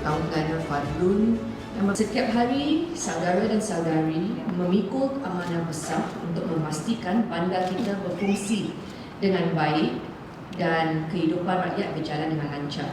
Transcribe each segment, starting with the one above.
Taungana Fadlun setiap hari saudara dan saudari memikul amanah besar untuk memastikan bandar kita berfungsi dengan baik dan kehidupan rakyat berjalan dengan lancar.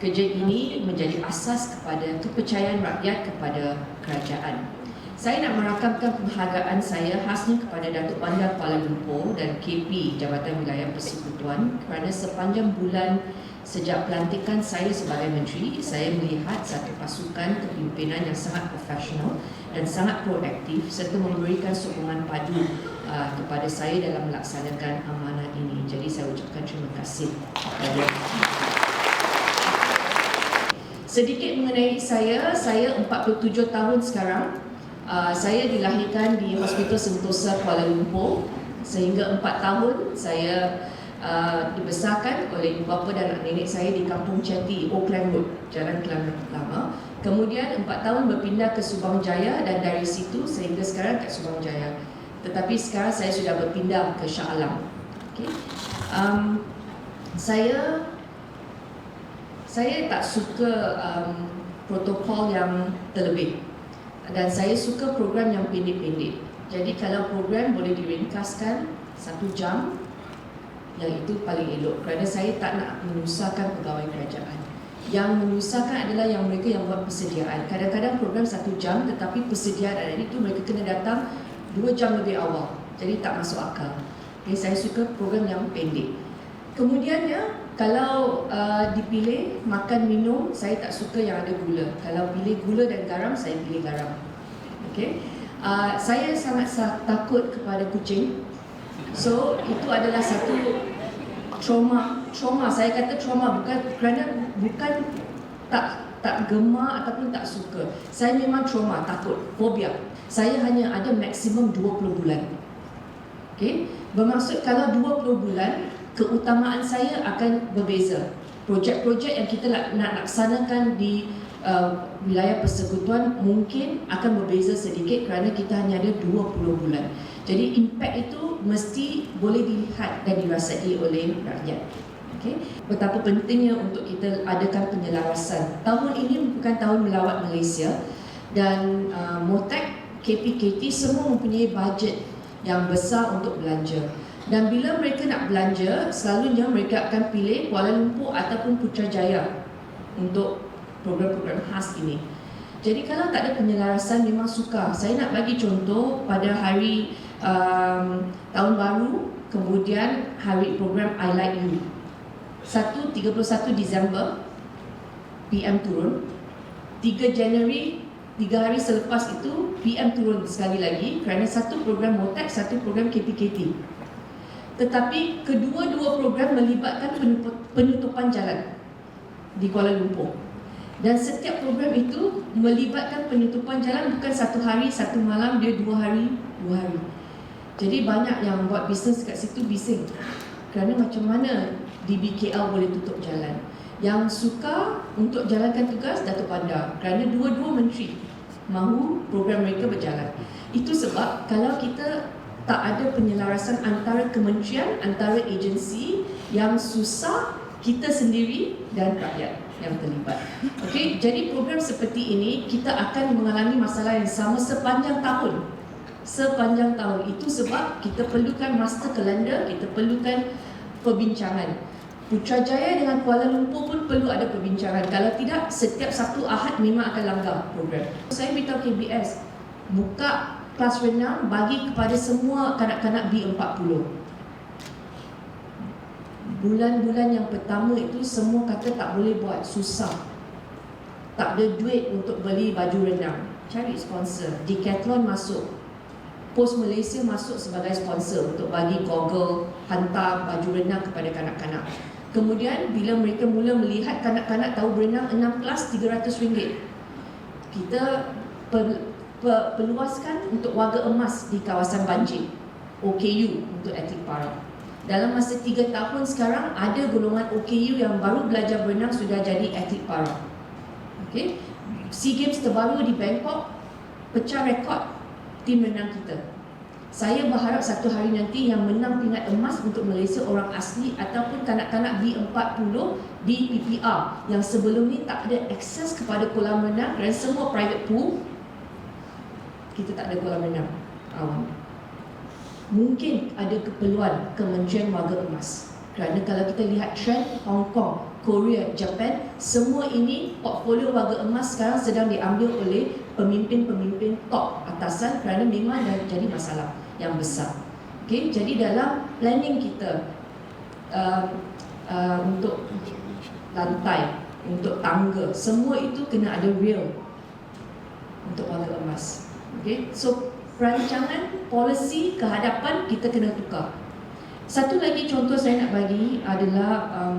Kerja ini menjadi asas kepada kepercayaan rakyat kepada kerajaan. Saya nak merakamkan penghargaan saya khasnya kepada Datuk Bandar Kuala Lumpur dan KP Jabatan Wilayah Persekutuan kerana sepanjang bulan sejak pelantikan saya sebagai menteri, saya melihat satu pasukan kepimpinan yang sangat profesional dan sangat proaktif serta memberikan sokongan padu uh, kepada saya dalam melaksanakan amanah ini. Jadi saya ucapkan terima kasih kepada Sedikit mengenai saya, saya 47 tahun sekarang. Uh, saya dilahirkan di Hospital Sentosa Kuala Lumpur sehingga 4 tahun saya uh, dibesarkan oleh ibu bapa dan anak nenek saya di Kampung Ceti, Oakland Road, Jalan Kelang Lama. Kemudian 4 tahun berpindah ke Subang Jaya dan dari situ sehingga sekarang kat Subang Jaya. Tetapi sekarang saya sudah berpindah ke Shah Alam. Okay. Um, saya saya tak suka um, protokol yang terlebih dan saya suka program yang pendek-pendek. Jadi kalau program boleh diringkaskan satu jam, yang itu paling elok kerana saya tak nak menyusahkan pegawai kerajaan. Yang menyusahkan adalah yang mereka yang buat persediaan. Kadang-kadang program satu jam tetapi persediaan itu mereka kena datang dua jam lebih awal. Jadi tak masuk akal. Okay, saya suka program yang pendek. Kemudiannya kalau uh, dipilih makan minum saya tak suka yang ada gula. Kalau pilih gula dan garam saya pilih garam. Okey. Uh, saya sangat sa- takut kepada kucing. So itu adalah satu trauma. Trauma saya kata trauma bukan kerana bukan tak tak gemar ataupun tak suka. Saya memang trauma, takut, fobia. Saya hanya ada maksimum 20 bulan. Okey. Bermaksud kalau 20 bulan keutamaan saya akan berbeza. Projek-projek yang kita nak, nak laksanakan di uh, wilayah persekutuan mungkin akan berbeza sedikit kerana kita hanya ada 20 bulan. Jadi impact itu mesti boleh dilihat dan dirasai oleh rakyat. Okay. Betapa pentingnya untuk kita adakan penyelarasan. Tahun ini bukan tahun melawat Malaysia dan uh, Motek, KPKT semua mempunyai bajet yang besar untuk belanja. Dan bila mereka nak belanja, selalunya mereka akan pilih Kuala Lumpur ataupun Putrajaya untuk program-program khas ini. Jadi kalau tak ada penyelarasan memang sukar. Saya nak bagi contoh pada hari um, tahun baru, kemudian hari program I Like You. 1 31 Disember PM turun. 3 Januari Tiga hari selepas itu PM turun sekali lagi kerana satu program MOTEC, satu program KPKT. Tetapi kedua-dua program melibatkan penutup- penutupan jalan di Kuala Lumpur. Dan setiap program itu melibatkan penutupan jalan bukan satu hari, satu malam, dia dua hari, dua hari. Jadi banyak yang buat bisnes kat situ bising. Kerana macam mana di BKL boleh tutup jalan. Yang suka untuk jalankan tugas Datuk Bandar kerana dua-dua menteri mahu program mereka berjalan. Itu sebab kalau kita tak ada penyelarasan antara kementerian, antara agensi yang susah kita sendiri dan rakyat yang terlibat. Okey, jadi program seperti ini kita akan mengalami masalah yang sama sepanjang tahun. Sepanjang tahun itu sebab kita perlukan master calendar, kita perlukan perbincangan. Putrajaya dengan Kuala Lumpur pun perlu ada perbincangan. Kalau tidak, setiap satu ahad memang akan langgar program. Saya beritahu KBS, buka kelas renang bagi kepada semua kanak-kanak B40. Bulan-bulan yang pertama itu semua kata tak boleh buat, susah. Tak ada duit untuk beli baju renang. Cari sponsor. Decathlon masuk. Post Malaysia masuk sebagai sponsor untuk bagi goggle, hantar baju renang kepada kanak-kanak. Kemudian bila mereka mula melihat kanak-kanak tahu berenang 6 kelas RM300 kita per, per, perluaskan untuk warga emas di kawasan banjir OKU untuk atlet para dalam masa 3 tahun sekarang ada golongan OKU yang baru belajar berenang sudah jadi atlet para okay. SEA Games terbaru di Bangkok pecah rekod tim renang kita saya berharap satu hari nanti yang menang pingat emas untuk Malaysia orang asli ataupun kanak-kanak B40 di PPR yang sebelum ni tak ada akses kepada kolam renang dan semua private pool kita tak ada kolam renang awam. Mungkin ada keperluan Kementerian Warga Emas kerana kalau kita lihat trend Hong Kong, Korea, Japan semua ini portfolio warga emas sekarang sedang diambil oleh pemimpin-pemimpin top atasan kerana memang dah jadi masalah yang besar. Okay, jadi dalam planning kita uh, uh, untuk lantai, untuk tangga, semua itu kena ada real untuk warga emas. Okay, so perancangan polisi kehadapan kita kena tukar. Satu lagi contoh saya nak bagi adalah um,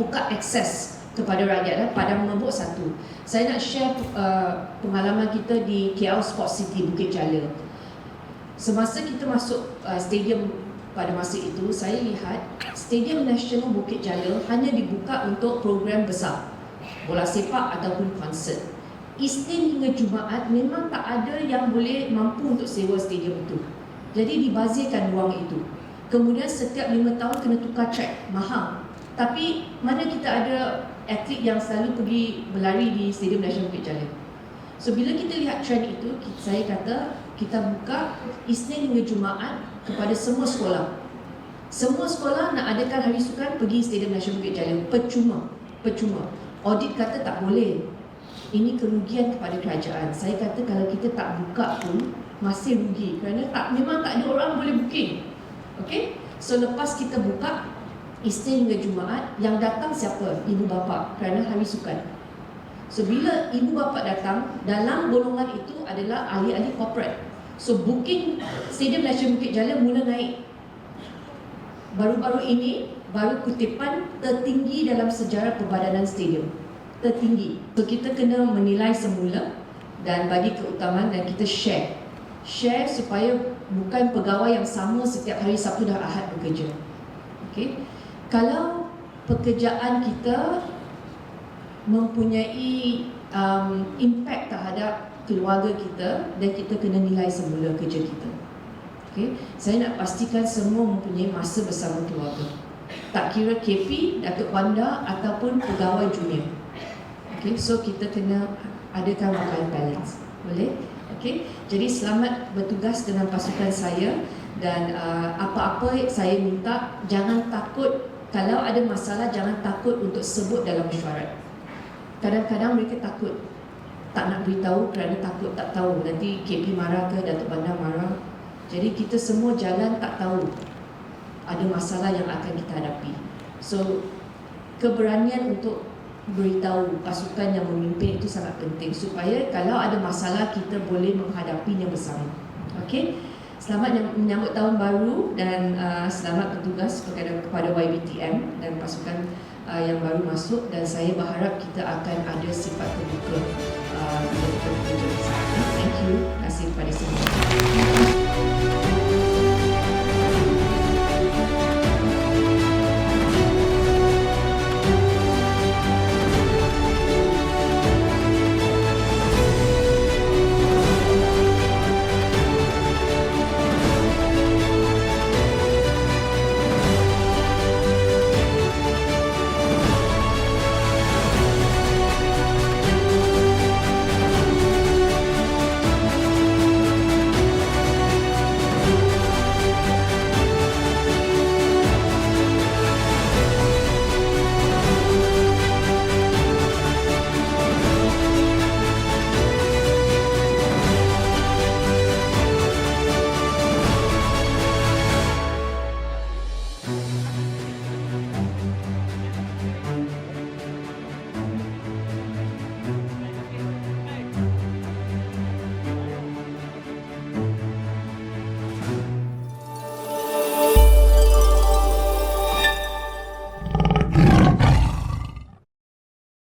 buka akses kepada rakyat eh, padang membuk satu. Saya nak share uh, pengalaman kita di KL Sports City Bukit Jalil. Semasa kita masuk uh, stadium pada masa itu, saya lihat Stadium Nasional Bukit Jalil hanya dibuka untuk program besar, bola sepak ataupun konsert. Isnin hingga Jumaat memang tak ada yang boleh mampu untuk sewa stadium itu. Jadi dibazirkan ruang itu. Kemudian setiap lima tahun kena tukar track, mahal. Tapi mana kita ada atlet yang selalu pergi berlari di Stadium Nasional Bukit Jalil. So bila kita lihat trend itu, saya kata kita buka Isnin hingga Jumaat kepada semua sekolah. Semua sekolah nak adakan hari sukan pergi Stadium Nasional Bukit Jalil. Percuma. Percuma. Audit kata tak boleh. Ini kerugian kepada kerajaan. Saya kata kalau kita tak buka pun masih rugi kerana tak memang tak ada orang boleh booking. Okay? So lepas kita buka Isnin hingga Jumaat yang datang siapa? Ibu bapa kerana hari sukan. So bila ibu bapa datang, dalam golongan itu adalah ahli-ahli corporate. So booking Stadium National Bukit Jalil mula naik. Baru-baru ini, baru kutipan tertinggi dalam sejarah perbadanan stadium. Tertinggi. So kita kena menilai semula dan bagi keutamaan dan kita share. Share supaya bukan pegawai yang sama setiap hari Sabtu dan Ahad bekerja. Okay. Kalau pekerjaan kita mempunyai um, impact terhadap keluarga kita dan kita kena nilai semula kerja kita. Okay? Saya nak pastikan semua mempunyai masa bersama keluarga. Tak kira KP, Datuk Bandar ataupun pegawai junior. Okay? So kita kena adakan work balance. Boleh? Okay? Jadi selamat bertugas dengan pasukan saya dan uh, apa-apa saya minta jangan takut kalau ada masalah jangan takut untuk sebut dalam mesyuarat kadang-kadang mereka takut tak nak beritahu kerana takut tak tahu nanti KP marah ke Datuk Bandar marah jadi kita semua jalan tak tahu ada masalah yang akan kita hadapi so keberanian untuk beritahu pasukan yang memimpin itu sangat penting supaya kalau ada masalah kita boleh menghadapinya bersama. Okey. Selamat menyambut tahun baru dan uh, selamat bertugas kepada kepada YBTM dan pasukan uh, yang baru masuk dan saya berharap kita akan ada sifat terbuka uh, Thank you. Terima kasih kepada semua. Bye.